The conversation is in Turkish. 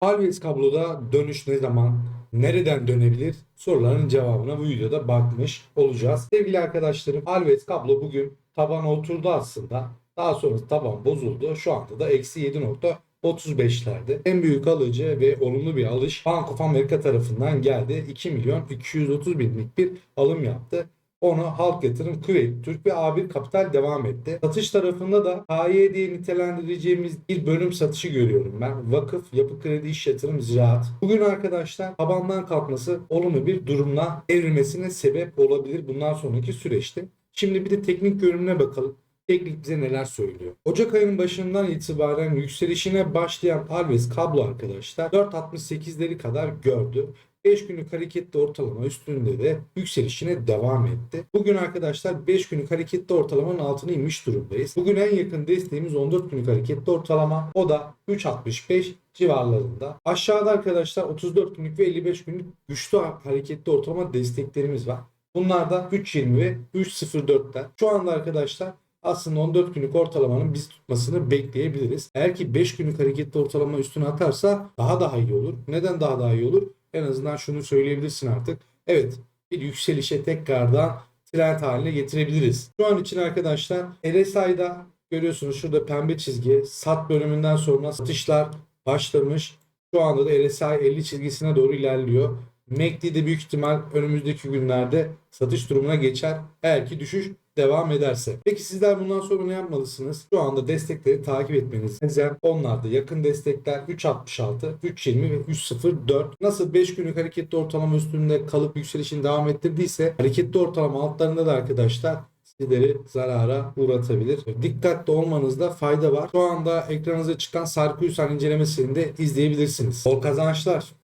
Always kabloda dönüş ne zaman, nereden dönebilir soruların cevabına bu videoda bakmış olacağız. Sevgili arkadaşlarım Always kablo bugün tabana oturdu aslında. Daha sonra taban bozuldu. Şu anda da eksi 7.35'lerde. En büyük alıcı ve olumlu bir alış Bank of America tarafından geldi. 2 milyon 230 binlik bir alım yaptı. Onu Halk Yatırım, Kuveyt, Türk ve A1 Kapital devam etti. Satış tarafında da KY diye nitelendireceğimiz bir bölüm satışı görüyorum ben. Vakıf, Yapı Kredi, İş Yatırım, Ziraat. Bugün arkadaşlar tabandan kalkması olumlu bir durumla evrilmesine sebep olabilir bundan sonraki süreçte. Şimdi bir de teknik görünümüne bakalım. Teknik bize neler söylüyor? Ocak ayının başından itibaren yükselişine başlayan Alves kablo arkadaşlar 4.68'leri kadar gördü. 5 günlük hareketli ortalama üstünde de yükselişine devam etti. Bugün arkadaşlar 5 günlük hareketli ortalamanın altına inmiş durumdayız. Bugün en yakın desteğimiz 14 günlük hareketli ortalama. O da 3.65 civarlarında. Aşağıda arkadaşlar 34 günlük ve 55 günlük güçlü hareketli ortalama desteklerimiz var. Bunlar da 3.20 ve 3.04'ler. Şu anda arkadaşlar aslında 14 günlük ortalamanın biz tutmasını bekleyebiliriz. Eğer ki 5 günlük hareketli ortalama üstüne atarsa daha daha iyi olur. Neden daha daha iyi olur? En azından şunu söyleyebilirsin artık. Evet bir yükselişe tekrardan trend haline getirebiliriz. Şu an için arkadaşlar RSI'da görüyorsunuz şurada pembe çizgi sat bölümünden sonra satışlar başlamış. Şu anda da RSI 50 çizgisine doğru ilerliyor. MACD büyük ihtimal önümüzdeki günlerde satış durumuna geçer. Eğer ki düşüş devam ederse. Peki sizler bundan sonra ne yapmalısınız? Şu anda destekleri takip etmeniz lazım. Onlar da yakın destekler 3.66, 3.20 ve 3.04. Nasıl 5 günlük hareketli ortalama üstünde kalıp yükselişini devam ettirdiyse hareketli ortalama altlarında da arkadaşlar sizleri zarara uğratabilir. Dikkatli olmanızda fayda var. Şu anda ekranınıza çıkan Sarkuyusan incelemesini de izleyebilirsiniz. Bol kazançlar.